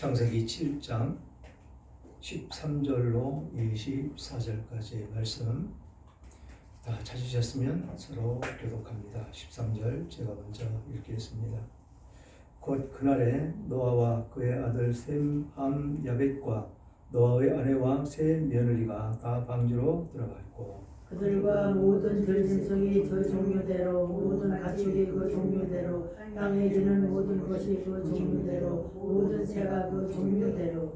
창세기 7장 13절로 24절까지의 말씀 다 찾으셨으면 서로 교독합니다. 13절 제가 먼저 읽겠습니다. 곧 그날에 노아와 그의 아들 셈, 함, 야벳과 노아의 아내와 세 며느리가 다 방주로 들어갔고 그들과 모든 들짐승이 그 종류대로 모든 가축이 그 종류대로 땅에 기는 모든 것이 그 종류대로 모든 새가 그 종류대로.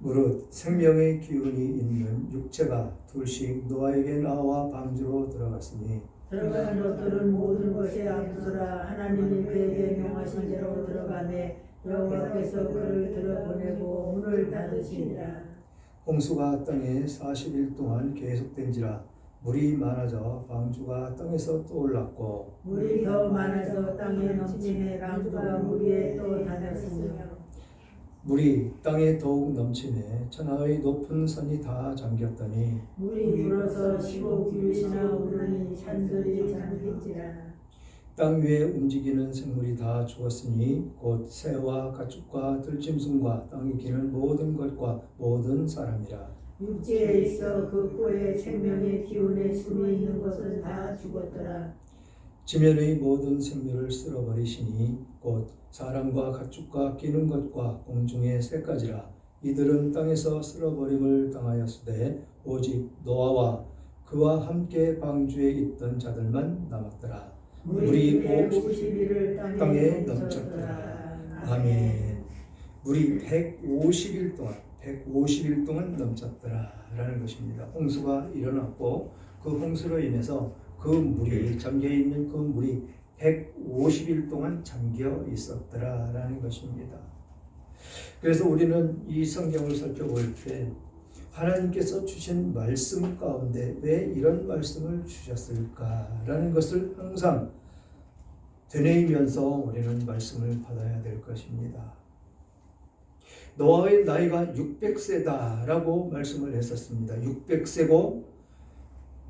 무릇 생명의 기운이 있는 육체가 둘씩 노아에게 나와 방주로 들어갔으니 들어가는 것들은 모든 것이 앞서라. 하나님이 그에게 명하신 대로 들어가매 여호와께서 그를 들어보내고 문을 닫으시니라. 홍수가 땅에 40일 동안 계속된지라 물이 많아져 방주가 땅에서 떠올랐고 물이 더 많아져 땅에 넘치매 강수가 물 위에 또 닫았으며 물이 땅에 더욱 넘치네 천하의 높은 산이 다 잠겼더니 물이 불어서 15규빗이나 오르니 산들이 잠긴지라. 땅 위에 움직이는 생물이 다 죽었으니 곧 새와 가축과 들짐승과 땅에 기는 모든 것과 모든 사람이라 육지에 있어 그 꼴에 생명의 기운에 숨이 있는 것은 다 죽었더라. 지면의 모든 생물을 쓸어버리시니 곧 사람과 가축과 기는 것과 공중의 새까지라 이들은 땅에서 쓸어버림을 당하였으되 오직 노아와 그와 함께 방주에 있던 자들만 남았더라 물이 물이 오십- 150일을 땅에 땅에. 넘쳤더라. 아멘 물이 150일 동안 150일 동안 넘쳤더라 라는 것입니다. 홍수가 일어났고 그 홍수로 인해서 그 물이 잠겨 있는 그 물이 150일 동안 잠겨 있었더라 라는 것입니다. 그래서 우리는 이 성경을 살펴볼 때 하나님께서 주신 말씀 가운데 왜 이런 말씀을 주셨을까라는 것을 항상 되뇌이면서 우리는 말씀을 받아야 될 것입니다. 노아의 나이가 600세다라고 말씀을 했었습니다. 600세고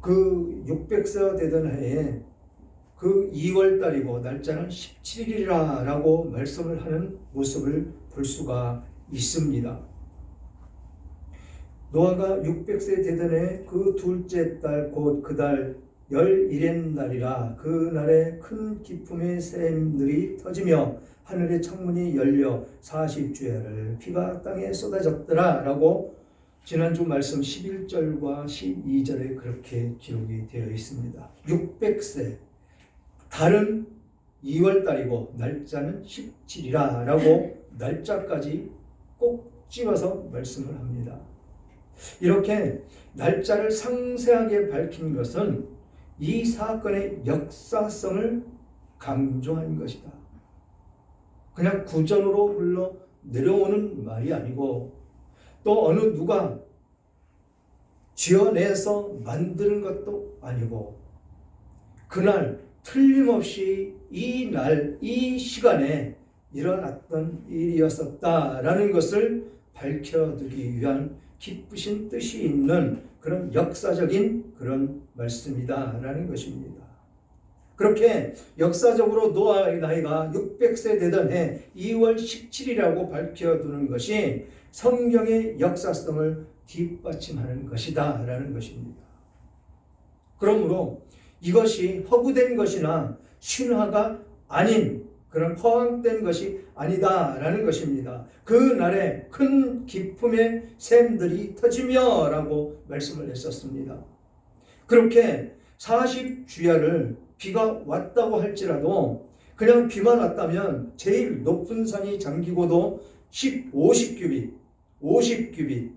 그 600세가 되던 해에 그 2월 달이고 날짜는 17일이라라고 말씀을 하는 모습을 볼 수가 있습니다. 노아가 600세 되던 해그 둘째 달 곧 그 달 열일의 날이라 그 날에 큰 기품의 샘들이 터지며 하늘의 창문이 열려 40주야를 비가 땅에 쏟아졌더라 라고 지난주 말씀 11절과 12절에 그렇게 기록이 되어 있습니다. 600세 달은 2월 달이고 날짜는 17이라 라고 날짜까지 꼭 집어서 말씀을 합니다. 이렇게 날짜를 상세하게 밝힌 것은 이 사건의 역사성을 강조한 것이다. 그냥 구전으로 흘러 내려오는 말이 아니고 또 어느 누가 지어내서 만드는 것도 아니고 그날 틀림없이 이 날, 이 시간에 일어났던 일이었었다라는 것을 밝혀두기 위한 기쁘신 뜻이 있는 그런 역사적인 그런 말씀이다라는 것입니다. 그렇게 역사적으로 노아의 나이가 600세 되던 해 2월 17일이라고 밝혀두는 것이 성경의 역사성을 뒷받침하는 것이다 라는 것입니다. 그러므로 이것이 허구된 것이나 신화가 아닌 그런 허황된 것이 아니다 라는 것입니다. 그 날에 큰 기품의 샘들이 터지며 라고 말씀을 했었습니다. 그렇게 40주야를 비가 왔다고 할지라도 그냥 비만 왔다면 제일 높은 산이 잠기고도 10, 50규빗, 50규빗,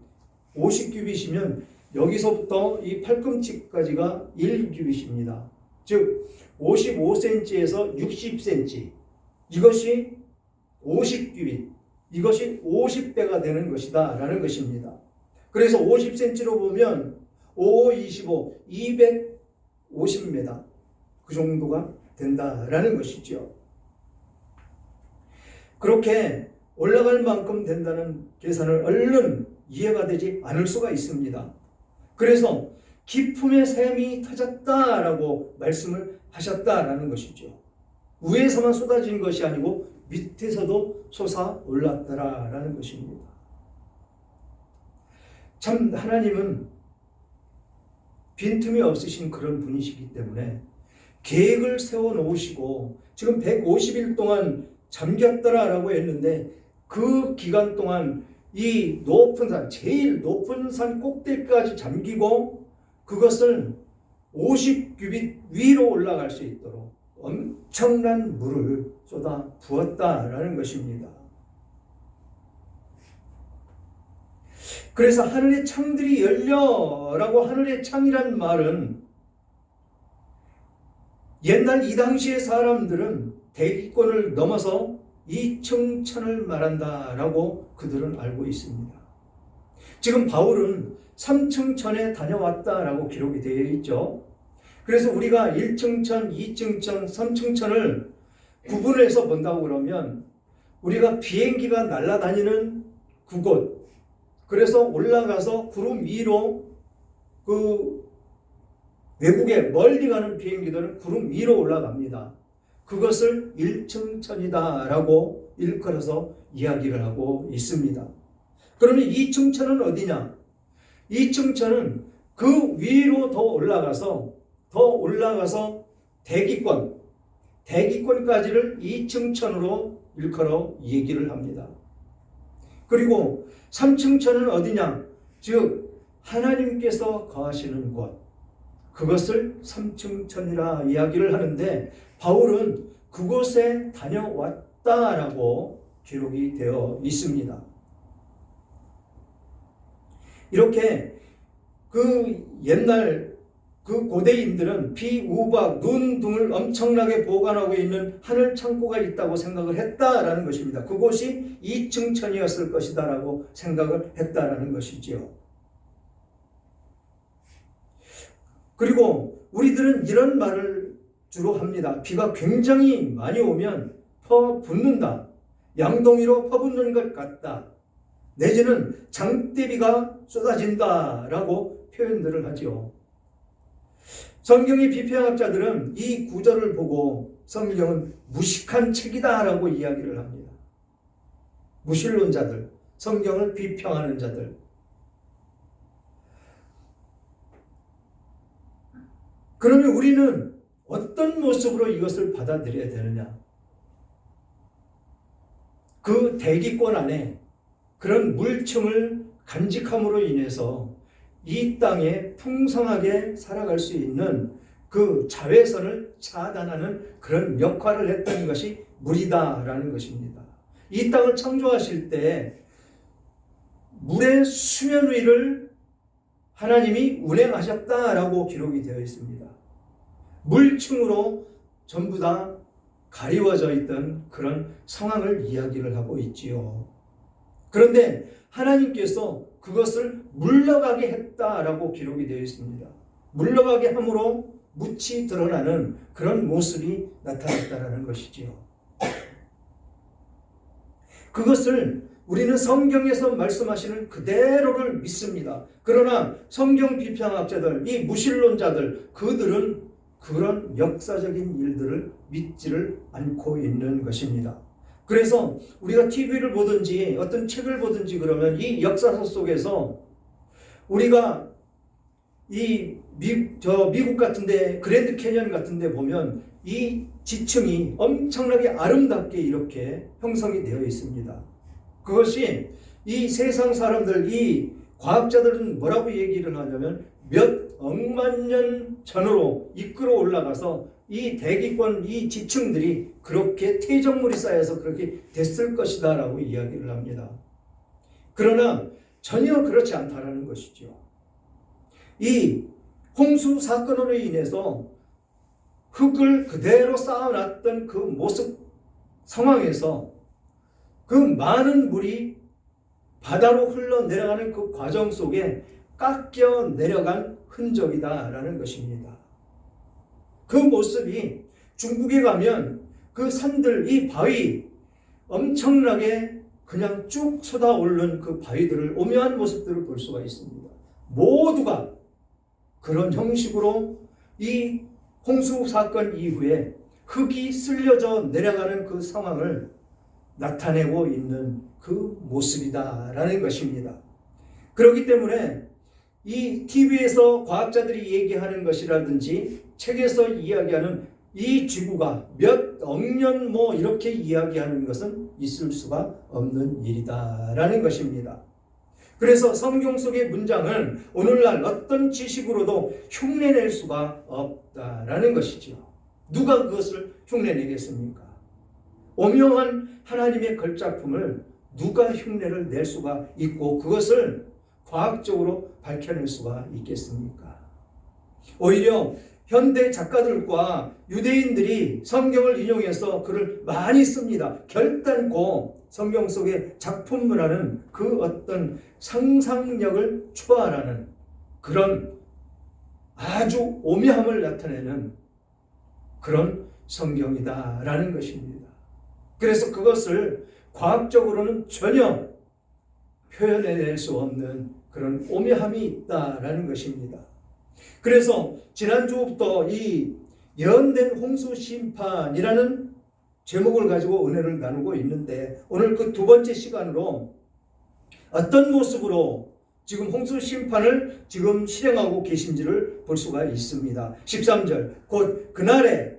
50규빗이면 여기서부터 이 팔꿈치까지가 1규빗입니다. 즉 55cm에서 60cm 이것이 50규빗 이것이 50배가 되는 것이다 라는 것입니다. 그래서 50cm로 보면 5, 25, 250m 그 정도가 된다라는 것이죠. 그렇게 올라갈 만큼 된다는 계산을 얼른 이해가 되지 않을 수가 있습니다. 그래서 기품의 샘이 터졌다라고 말씀을 하셨다라는 것이죠. 위에서만 쏟아진 것이 아니고 밑에서도 솟아 올랐더라라는 것입니다. 참 하나님은 빈틈이 없으신 그런 분이시기 때문에 계획을 세워 놓으시고 지금 150일 동안 잠겼더라라고 했는데 그 기간 동안 이 높은 산, 제일 높은 산 꼭대기까지 잠기고 그것을 50규빗 위로 올라갈 수 있도록 엄청난 물을 쏟아 부었다라는 것입니다. 그래서 하늘의 창들이 열려라고 하늘의 창이란 말은 옛날 이 당시의 사람들은 대기권을 넘어서 이층천을 말한다라고 그들은 알고 있습니다. 지금 바울은 3층천에 다녀왔다라고 기록이 되어 있죠. 그래서 우리가 1층천, 2층천, 3층천을 구분해서 본다고 그러면 우리가 비행기가 날아다니는 그곳, 그래서 올라가서 구름 위로 그 외국에 멀리 가는 비행기들은 구름 위로 올라갑니다. 그것을 1층천이다라고 일컬어서 이야기를 하고 있습니다. 그러면 2층천은 어디냐? 2층천은 그 위로 더 올라가서 더 올라가서 대기권, 대기권까지를 2층천으로 일컬어 얘기를 합니다. 그리고 3층천은 어디냐? 즉 하나님께서 거하시는 곳. 그것을 3층천이라 이야기를 하는데 바울은 그곳에 다녀왔다라고 기록이 되어 있습니다. 이렇게 그 옛날 그 고대인들은 비, 우박, 눈 등을 엄청나게 보관하고 있는 하늘 창고가 있다고 생각을 했다라는 것입니다. 그곳이 2층천이었을 것이다라고 생각을 했다라는 것이지요. 그리고 우리들은 이런 말을 주로 합니다. 비가 굉장히 많이 오면 퍼붓는다. 양동이로 퍼붓는 것 같다. 내지는 장대비가 쏟아진다라고 표현들을 하죠. 성경의 비평학자들은 이 구절을 보고 성경은 무식한 책이다라고 이야기를 합니다. 무신론자들, 성경을 비평하는 자들. 그러면 우리는 어떤 모습으로 이것을 받아들여야 되느냐? 그 대기권 안에 그런 물층을 간직함으로 인해서 이 땅에 풍성하게 살아갈 수 있는 그 자외선을 차단하는 그런 역할을 했던 것이 물이다라는 것입니다. 이 땅을 창조하실 때 물의 수면 위를 하나님이 운행하셨다라고 기록이 되어 있습니다. 물층으로 전부 다 가리워져 있던 그런 상황을 이야기를 하고 있지요. 그런데 하나님께서 그것을 물러가게 했다라고 기록이 되어 있습니다. 물러가게 함으로 묻히 드러나는 그런 모습이 나타났다라는 것이지요. 그것을 우리는 성경에서 말씀하시는 그대로를 믿습니다. 그러나 성경 비평학자들, 이 무신론자들, 그들은 그런 역사적인 일들을 믿지를 않고 있는 것입니다. 그래서 우리가 TV를 보든지 어떤 책을 보든지 그러면 이 역사서 속에서 우리가 이 미, 저 미국 같은데 그랜드 캐년 같은데 보면 이 지층이 엄청나게 아름답게 이렇게 형성이 되어 있습니다. 그것이 이 세상 사람들, 이 과학자들은 뭐라고 얘기를 하냐면 몇 억만 년 전으로 이끌어 올라가서 이 대기권, 이 지층들이 그렇게 퇴적물이 쌓여서 그렇게 됐을 것이다라고 이야기를 합니다. 그러나 전혀 그렇지 않다라는 것이죠. 이 홍수 사건으로 인해서 흙을 그대로 쌓아놨던 그 모습 상황에서 그 많은 물이 바다로 흘러내려가는 그 과정 속에 깎여 내려간 흔적이다라는 것입니다. 그 모습이 중국에 가면 그 산들, 이 바위 엄청나게 그냥 쭉 쏟아오르는 그 바위들을 오묘한 모습들을 볼 수가 있습니다. 모두가 그런 형식으로 이 홍수 사건 이후에 흙이 쓸려져 내려가는 그 상황을 나타내고 있는 그 모습이다라는 것입니다. 그렇기 때문에 이 TV에서 과학자들이 얘기하는 것이라든지 책에서 이야기하는 이 지구가 몇 억년 뭐 이렇게 이야기하는 것은 있을 수가 없는 일이다라는 것입니다. 그래서 성경 속의 문장은 오늘날 어떤 지식으로도 흉내낼 수가 없다라는 것이지요. 누가 그것을 흉내내겠습니까? 오명한 하나님의 걸작품을 누가 흉내를 낼 수가 있고 그것을 과학적으로 밝혀낼 수가 있겠습니까? 오히려 현대 작가들과 유대인들이 성경을 인용해서 글을 많이 씁니다. 결단코 성경 속의 작품 문화는 그 어떤 상상력을 초월하는 그런 아주 오묘함을 나타내는 그런 성경이다라는 것입니다. 그래서 그것을 과학적으로는 전혀 표현해낼 수 없는 그런 오묘함이 있다라는 것입니다. 그래서 지난주부터 이 연된 홍수 심판이라는 제목을 가지고 은혜를 나누고 있는데 오늘 그 두 번째 시간으로 어떤 모습으로 지금 홍수 심판을 지금 실행하고 계신지를 볼 수가 있습니다. 13절 곧 그날에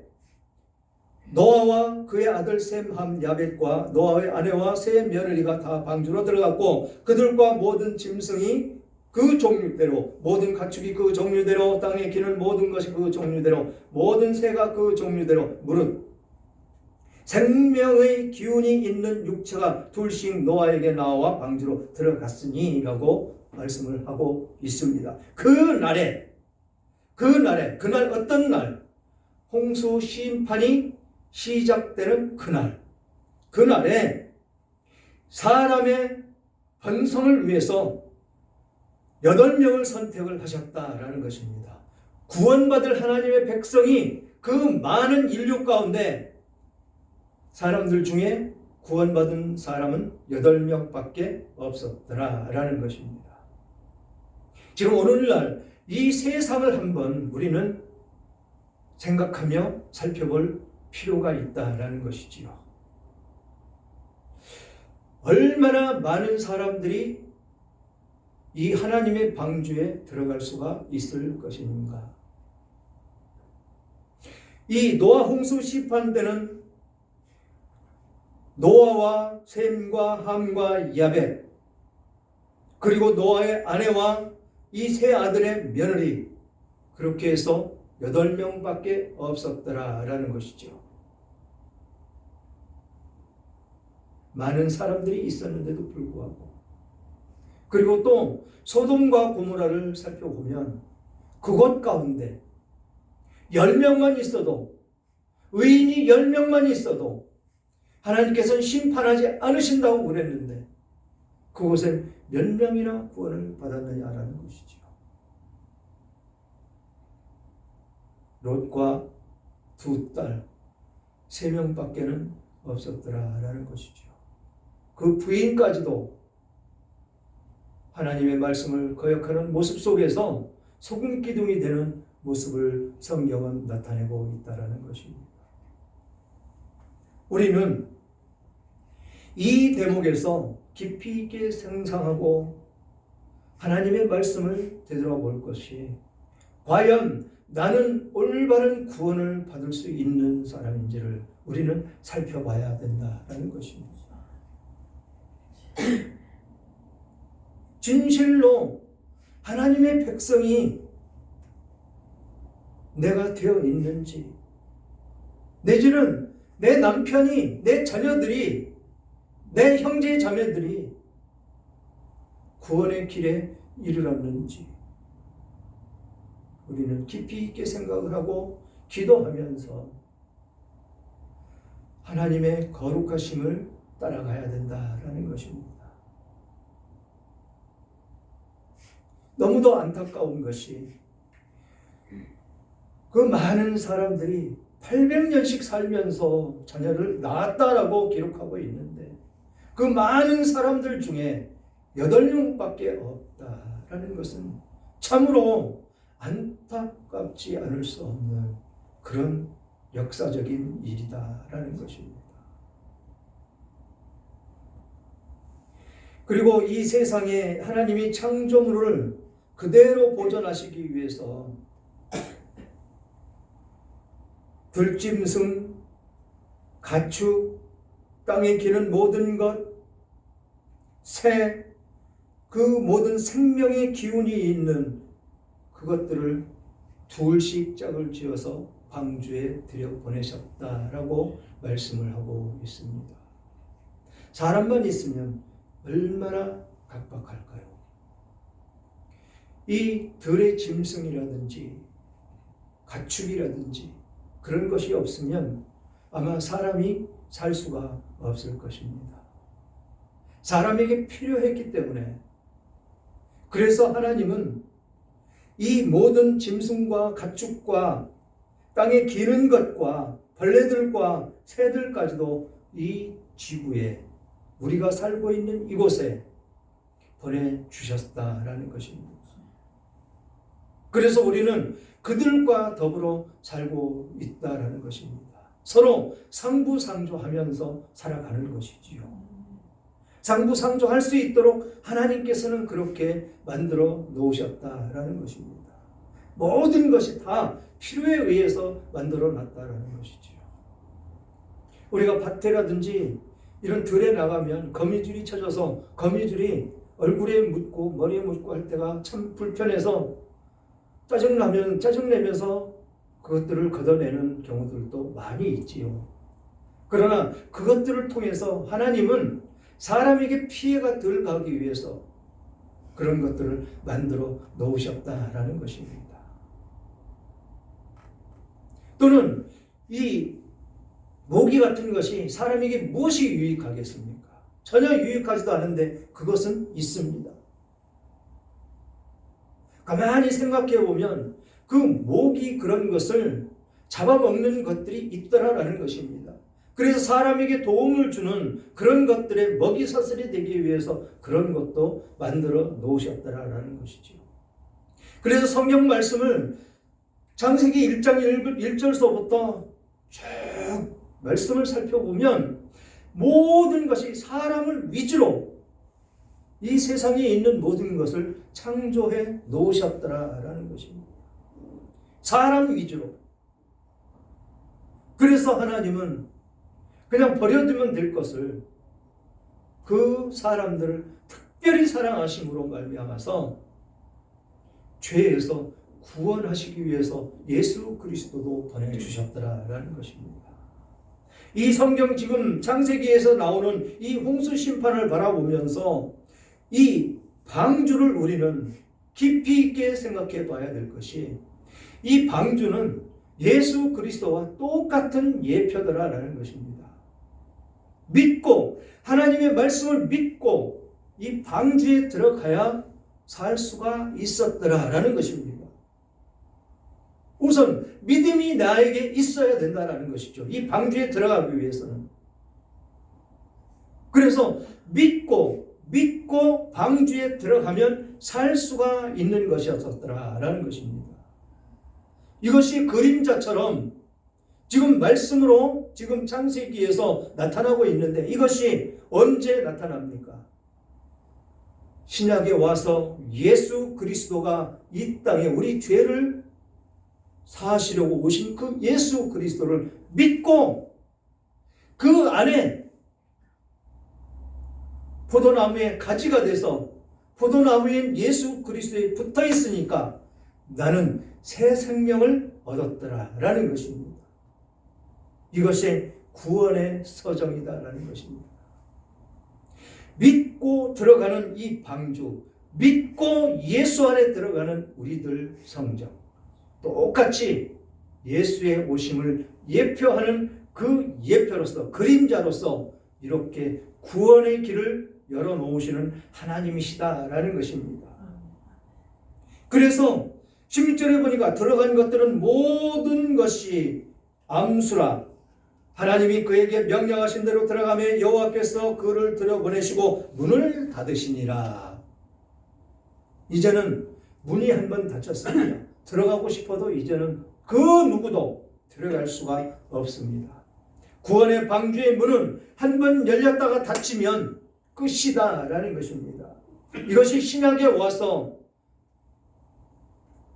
노아와 그의 아들 셈함 야벳과 노아의 아내와 세 며느리가 다 방주로 들어갔고 그들과 모든 짐승이 그 종류대로 모든 가축이 그 종류대로 땅에 기는 모든 것이 그 종류대로 모든 새가 그 종류대로 무릇 생명의 기운이 있는 육체가 둘씩 노아에게 나와 방주로 들어갔으니라고 말씀을 하고 있습니다. 그 날에 그 날에 그날 어떤 날 홍수 심판이 시작되는 그날 그날에 사람의 번성을 위해서 여덟 명을 선택을 하셨다라는 것입니다. 구원받을 하나님의 백성이 그 많은 인류 가운데 사람들 중에 구원받은 사람은 여덟 명밖에 없었더라라는 것입니다. 지금 오늘날 이 세상을 한번 우리는 생각하며 살펴볼 필요가 있다라는 것이지요. 얼마나 많은 사람들이 이 하나님의 방주에 들어갈 수가 있을 것인가? 이 노아 홍수 심판 때는 노아와 셈과 함과 야벳 그리고 노아의 아내와 이 세 아들의 며느리 그렇게 해서 여덟 명밖에 없었더라라는 것이죠. 많은 사람들이 있었는데도 불구하고 그리고 또 소돔과 고모라를 살펴보면 그곳 가운데 10명만 있어도 의인이 10명만 있어도 하나님께서는 심판하지 않으신다고 그랬는데 그곳에 몇 명이나 구원을 받았느냐라는 것이죠. 롯과 두 딸, 세 명밖에는 없었더라라는 것이죠. 그 부인까지도 하나님의 말씀을 거역하는 모습 속에서 소금 기둥이 되는 모습을 성경은 나타내고 있다라는 것입니다. 우리는 이 대목에서 깊이 있게 생상하고 하나님의 말씀을 되돌아볼 것이 과연 나는 올바른 구원을 받을 수 있는 사람인지를 우리는 살펴봐야 된다라는 것입니다. 진실로 하나님의 백성이 내가 되어 있는지, 내지는 내 남편이, 내 자녀들이, 내 형제 자매들이 구원의 길에 이르렀는지, 우리는 깊이 있게 생각을 하고 기도하면서 하나님의 거룩하심을 따라가야 된다라는 것입니다. 너무도 안타까운 것이 그 많은 사람들이 800년씩 살면서 자녀를 낳았다라고 기록하고 있는데 그 많은 사람들 중에 8명밖에 없다라는 것은 참으로 안타깝지 않을 수 없는 그런 역사적인 일이다라는 것입니다. 그리고 이 세상에 하나님이 창조물을 그대로 보존하시기 위해서 들짐승, 가축, 땅에 기는 모든 것, 새, 그 모든 생명의 기운이 있는 그것들을 둘씩 짝을 지어서 방주에 들여 보내셨다라고 말씀을 하고 있습니다. 사람만 있으면 얼마나 각박할까요? 이 들의 짐승이라든지 가축이라든지 그런 것이 없으면 아마 사람이 살 수가 없을 것입니다. 사람에게 필요했기 때문에 그래서 하나님은 이 모든 짐승과 가축과 땅에 기는 것과 벌레들과 새들까지도 이 지구에 우리가 살고 있는 이곳에 보내주셨다라는 것입니다. 그래서 우리는 그들과 더불어 살고 있다라는 것입니다. 서로 상부상조하면서 살아가는 것이지요. 상부상조할 수 있도록 하나님께서는 그렇게 만들어 놓으셨다라는 것입니다. 모든 것이 다 필요에 의해서 만들어 놨다라는 것이지요. 우리가 밭에라든지 이런 들에 나가면 거미줄이 쳐져서 거미줄이 얼굴에 묻고 머리에 묻고 할 때가 참 불편해서 짜증나면 짜증내면서 그것들을 걷어내는 경우들도 많이 있지요. 그러나 그것들을 통해서 하나님은 사람에게 피해가 덜 가기 위해서 그런 것들을 만들어 놓으셨다라는 것입니다. 또는 이 모기 같은 것이 사람에게 무엇이 유익하겠습니까? 전혀 유익하지도 않은데 그것은 있습니다. 가만히 생각해 보면 그 모기 그런 것을 잡아먹는 것들이 있더라라는 것입니다. 그래서 사람에게 도움을 주는 그런 것들의 먹이 사슬이 되기 위해서 그런 것도 만들어 놓으셨더라라는 것이죠. 그래서 성경 말씀을 장세기 1장 1절서부터 쭉 말씀을 살펴보면 모든 것이 사람을 위주로 이 세상에 있는 모든 것을 창조해 놓으셨더라라는 것입니다. 사람 위주로. 그래서 하나님은 그냥 버려두면 될 것을 그 사람들을 특별히 사랑하심으로 말미암아서 죄에서 구원하시기 위해서 예수 그리스도도 보내주셨더라라는 것입니다. 이 성경 지금 창세기에서 나오는 이 홍수 심판을 바라보면서 이 방주를 우리는 깊이 있게 생각해 봐야 될 것이 이 방주는 예수 그리스도와 똑같은 예표더라라는 것입니다. 믿고 하나님의 말씀을 믿고 이 방주에 들어가야 살 수가 있었더라라는 것입니다. 우선 믿음이 나에게 있어야 된다라는 것이죠. 이 방주에 들어가기 위해서는. 그래서 믿고 믿고 방주에 들어가면 살 수가 있는 것이었더라라는 것입니다. 이것이 그림자처럼 지금 말씀으로 지금 창세기에서 나타나고 있는데 이것이 언제 나타납니까? 신약에 와서 예수 그리스도가 이 땅에 우리 죄를 사시려고 오신 그 예수 그리스도를 믿고 그 안에 포도나무의 가지가 돼서 포도나무인 예수 그리스도에 붙어 있으니까 나는 새 생명을 얻었더라 라는 것입니다. 이것이 구원의 서정이다라는 것입니다. 믿고 들어가는 이 방주, 믿고 예수 안에 들어가는 우리들 성정, 똑같이 예수의 오심을 예표하는 그 예표로서 그림자로서 이렇게 구원의 길을 열어놓으시는 하나님이시다라는 것입니다. 그래서 16절에 보니까 들어간 것들은 모든 것이 암수라 하나님이 그에게 명령하신 대로 들어가며 여호와께서 그를 들여보내시고 문을 닫으시니라. 이제는 문이 한 번 닫혔습니다. 들어가고 싶어도 이제는 그 누구도 들어갈 수가 없습니다. 구원의 방주의 문은 한 번 열렸다가 닫히면 끝이다라는 것입니다. 이것이 신약에 와서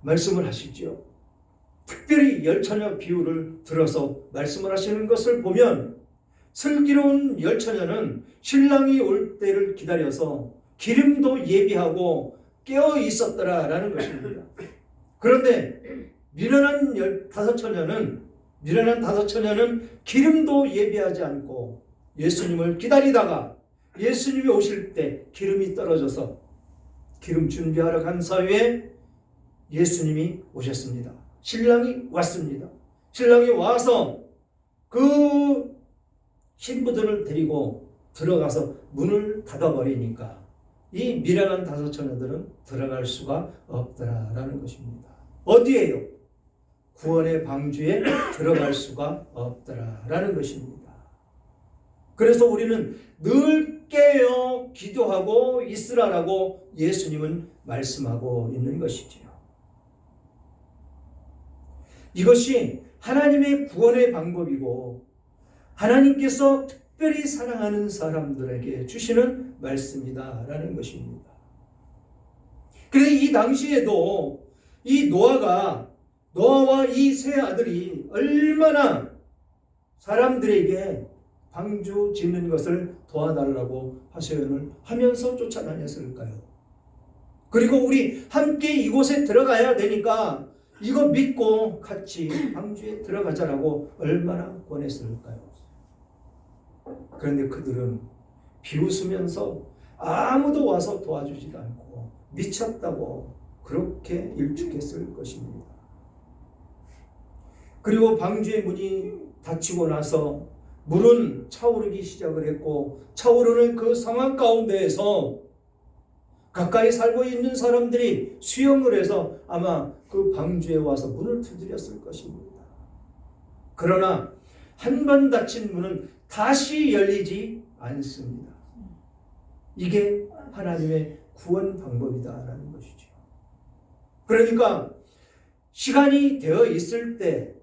말씀을 하시죠. 특별히 열처녀 비유를 들어서 말씀을 하시는 것을 보면 슬기로운 열처녀는 신랑이 올 때를 기다려서 기름도 예비하고 깨어 있었더라라는 것입니다. 그런데 미련한 열 다섯 처녀는 미련한 다섯 처녀는 기름도 예비하지 않고 예수님을 기다리다가 예수님이 오실 때 기름이 떨어져서 기름 준비하러 간 사이에 예수님이 오셨습니다. 신랑이 왔습니다. 신랑이 와서 그 신부들을 데리고 들어가서 문을 닫아버리니까 이 미련한 다섯 처녀들은 들어갈 수가 없더라라는 것입니다. 어디에요? 구원의 방주에 들어갈 수가 없더라라는 것입니다. 그래서 우리는 늘 깨어 기도하고 있으라라고 예수님은 말씀하고 있는 것이지요. 이것이 하나님의 구원의 방법이고 하나님께서 특별히 사랑하는 사람들에게 주시는 말씀이다라는 것입니다. 그래서 이 당시에도 이 노아가 노아와 이 세 아들이 얼마나 사람들에게 방주 짓는 것을 도와달라고 하소연을 하면서 쫓아다녔을까요? 그리고 우리 함께 이곳에 들어가야 되니까 이거 믿고 같이 방주에 들어가자라고 얼마나 권했을까요? 그런데 그들은 비웃으면서 아무도 와서 도와주지도 않고 미쳤다고 그렇게 일축했을 것입니다. 그리고 방주의 문이 닫히고 나서 물은 차오르기 시작을 했고 차오르는 그 상황 가운데에서 가까이 살고 있는 사람들이 수영을 해서 아마 그 방주에 와서 문을 두드렸을 것입니다. 그러나 한 번 닫힌 문은 다시 열리지 않습니다. 이게 하나님의 구원 방법이다라는 것이죠. 그러니까 시간이 되어 있을 때,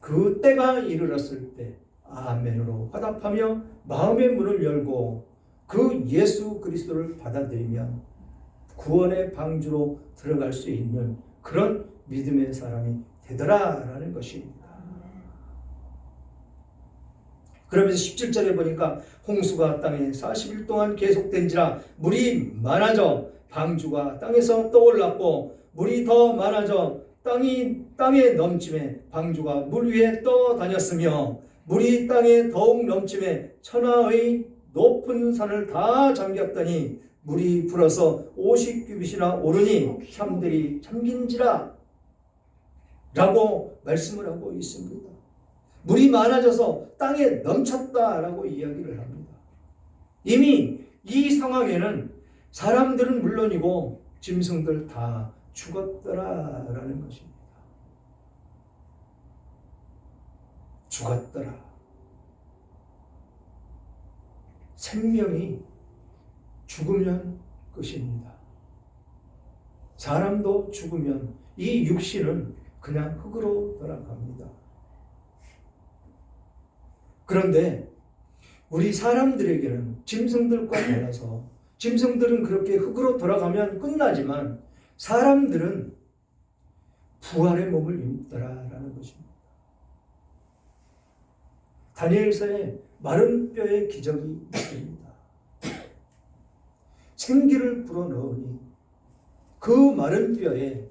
그 때가 이르렀을 때, 아멘으로 화답하며 마음의 문을 열고 그 예수 그리스도를 받아들이면 구원의 방주로 들어갈 수 있는 그런 믿음의 사람이 되더라라는 것입니다. 그러면서 17절에 보니까 홍수가 땅에 40일 동안 계속된지라 물이 많아져 방주가 땅에서 떠올랐고 물이 더 많아져 땅이 땅에 넘침에 방주가 물 위에 떠다녔으며 물이 땅에 더욱 넘침에 천하의 높은 산을 다 잠겼더니 물이 불어서 50규빗이나 오르니 참들이 잠긴지라 라고 말씀을 하고 있습니다. 물이 많아져서 땅에 넘쳤다라고 이야기를 합니다. 이미 이 상황에는 사람들은 물론이고 짐승들 다 죽었더라라는 것입니다. 죽었더라. 생명이 죽으면 끝입니다. 사람도 죽으면 이 육신은 그냥 흙으로 돌아갑니다. 그런데 우리 사람들에게는 짐승들과 달라서 짐승들은 그렇게 흙으로 돌아가면 끝나지만 사람들은 부활의 몸을 입더라라는 것입니다. 다니엘서에 마른 뼈의 기적이 있습니다. 생기를 불어넣으니 그 마른 뼈에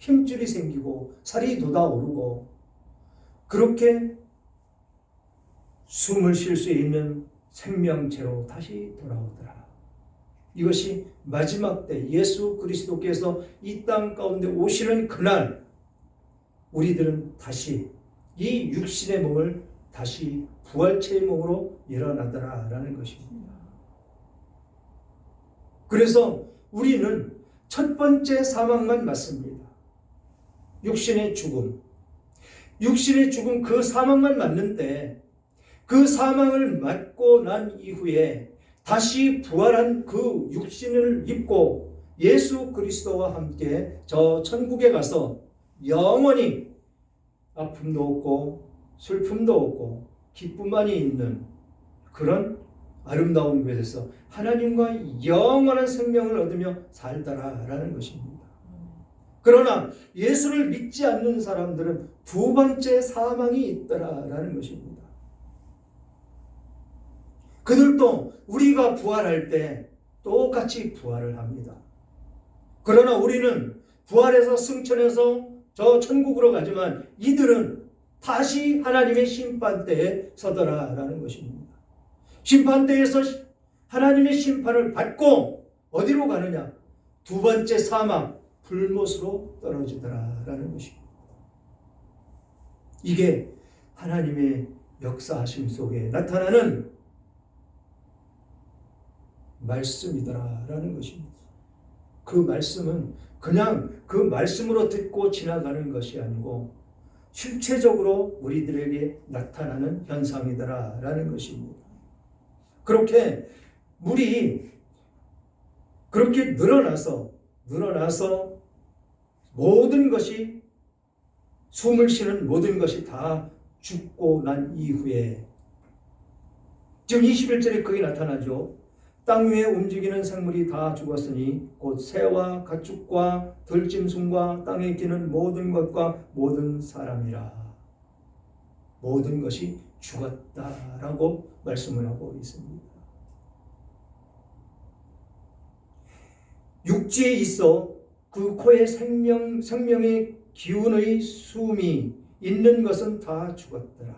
힘줄이 생기고 살이 돋아오르고 그렇게 숨을 쉴 수 있는 생명체로 다시 돌아오더라. 이것이 마지막 때 예수 그리스도께서 이 땅 가운데 오시는 그날 우리들은 다시 이 육신의 몸을 다시 부활체의 몸으로 일어나더라라는 것입니다. 그래서 우리는 첫 번째 사망만 맞습니다. 육신의 죽음. 육신의 죽음 그 사망만 맞는데 그 사망을 맞고 난 이후에 다시 부활한 그 육신을 입고 예수 그리스도와 함께 저 천국에 가서 영원히 아픔도 없고 슬픔도 없고 기쁨만이 있는 그런 아름다운 곳에서 하나님과 영원한 생명을 얻으며 살더라라는 것입니다. 그러나 예수를 믿지 않는 사람들은 두 번째 사망이 있더라라는 것입니다. 그들도 우리가 부활할 때 똑같이 부활을 합니다. 그러나 우리는 부활해서 승천해서 저 천국으로 가지만 이들은 다시 하나님의 심판대에 서더라라는 것입니다. 심판대에서 하나님의 심판을 받고 어디로 가느냐? 두 번째 사망, 불못으로 떨어지더라라는 것입니다. 이게 하나님의 역사하심 속에 나타나는 말씀이더라라는 것입니다. 그 말씀은 그냥 그 말씀으로 듣고 지나가는 것이 아니고 실체적으로 우리들에게 나타나는 현상이더라라는 것입니다. 그렇게 물이 그렇게 늘어나서 늘어나서 모든 것이 숨을 쉬는 모든 것이 다 죽고 난 이후에 지금 21절에 거기 나타나죠. 땅 위에 움직이는 생물이 다 죽었으니 곧 새와 가축과 들짐승과 땅에 기는 모든 것과 모든 사람이라 모든 것이 죽었다라고 말씀을 하고 있습니다. 육지에 있어 그 코에 생명 생명의 기운의 숨이 있는 것은 다 죽었더라.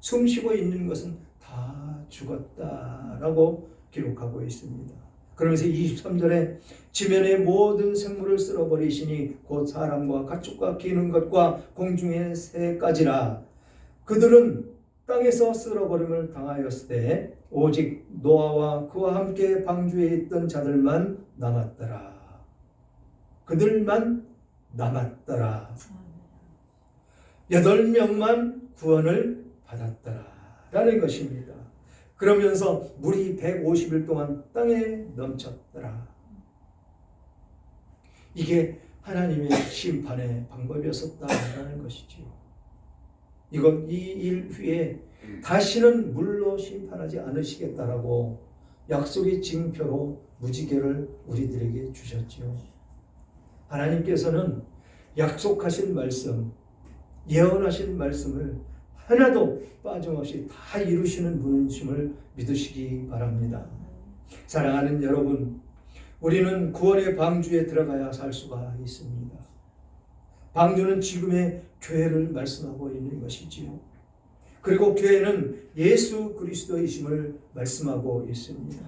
숨 쉬고 있는 것은 다 죽었다라고 기록하고 있습니다. 그러면서 23절에 지면의 모든 생물을 쓸어버리시니 곧 사람과 가축과 기는 것과 공중의 새까지라 그들은 땅에서 쓸어버림을 당하였을 때 오직 노아와 그와 함께 방주에 있던 자들만 남았더라. 그들만 남았더라. 여덟 명만 구원을 받았더라. 라는 것입니다. 그러면서 물이 150일 동안 땅에 넘쳤더라. 이게 하나님의 심판의 방법이었었다라는 것이지요. 이건 이 일 후에 다시는 물로 심판하지 않으시겠다라고 약속의 징표로 무지개를 우리들에게 주셨지요. 하나님께서는 약속하신 말씀, 예언하신 말씀을 하나도 빠짐없이 다 이루시는 분이심을 믿으시기 바랍니다. 사랑하는 여러분, 우리는 구원의 방주에 들어가야 살 수가 있습니다. 방주는 지금의 교회를 말씀하고 있는 것이지요. 그리고 교회는 예수 그리스도이심을 말씀하고 있습니다.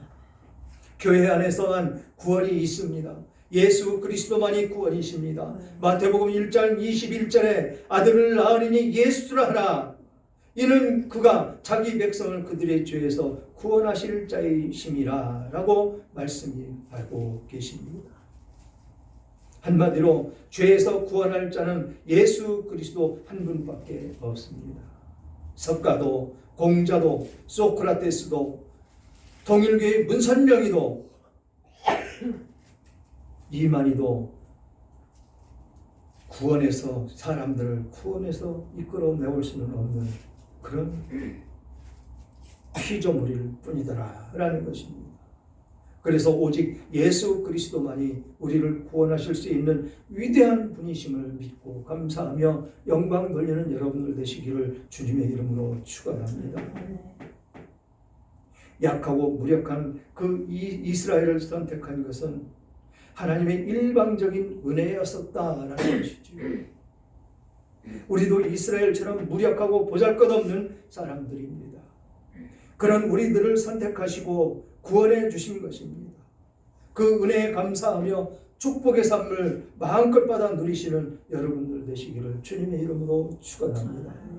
교회 안에서만 구원이 있습니다. 예수 그리스도만이 구원이십니다. 마태복음 1장 21절에 아들을 낳으니 예수라 하라. 이는 그가 자기 백성을 그들의 죄에서 구원하실 자이심이라 라고 말씀하고 계십니다. 한마디로 죄에서 구원할 자는 예수 그리스도 한 분밖에 없습니다. 석가도 공자도 소크라테스도 통일교의 문선명이도 이만희도 구원해서 사람들을 구원해서 이끌어 내올 수는 없는 그런 피조물일 뿐이더라 라는 것입니다. 그래서 오직 예수 그리스도만이 우리를 구원하실 수 있는 위대한 분이심을 믿고 감사하며 영광 돌리는 여러분들 되시기를 주님의 이름으로 축원합니다. 약하고 무력한 그 이- 이스라엘을 선택한 것은 하나님의 일방적인 은혜였었다라는 것이죠. 우리도 이스라엘처럼 무력하고 보잘것없는 사람들입니다. 그런 우리들을 선택하시고 구원해 주신 것입니다. 그 은혜에 감사하며 축복의 삶을 마음껏 받아 누리시는 여러분들 되시기를 주님의 이름으로 축원합니다.